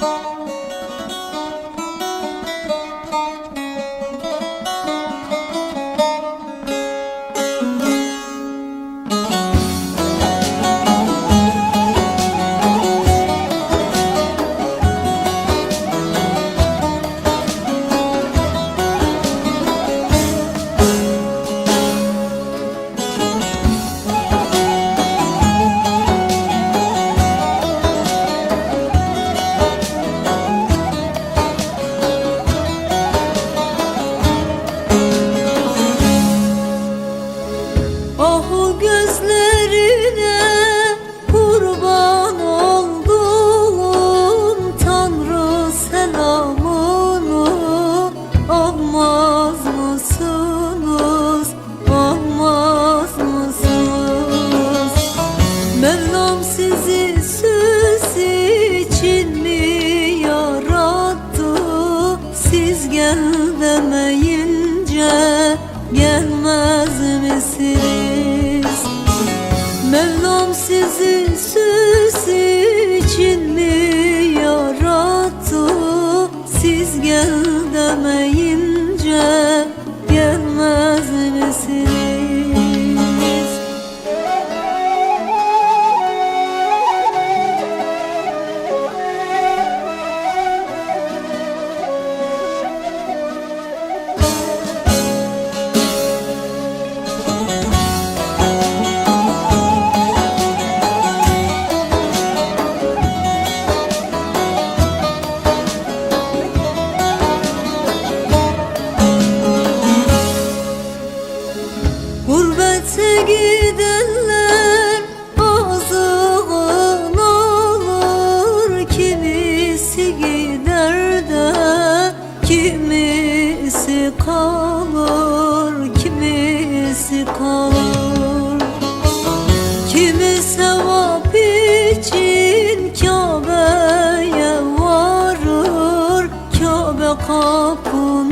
Música Ah gözlerine kurban oldum Tanrı selamını almaz mısınız? Almaz mısınız? Mevlam sizi söz için mi yarattı? Siz gel demeyince Siz gel demeyince kalır Kimisi kalır. Kimi sevap için Kabe'ye varır Kabe kapınızda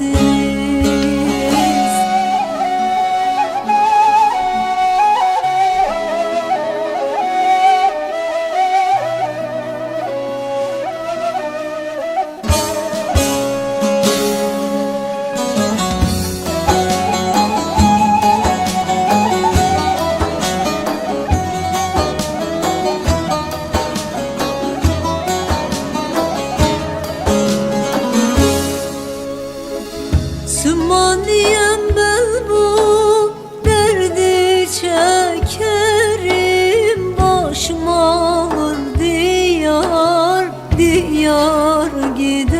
misiniz? Diyar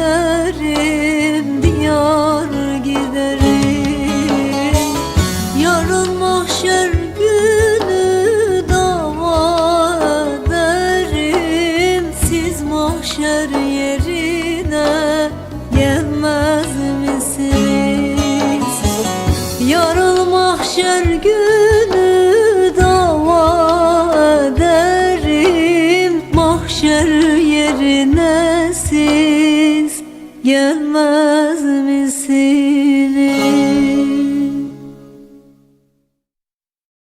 Görmez misiniz?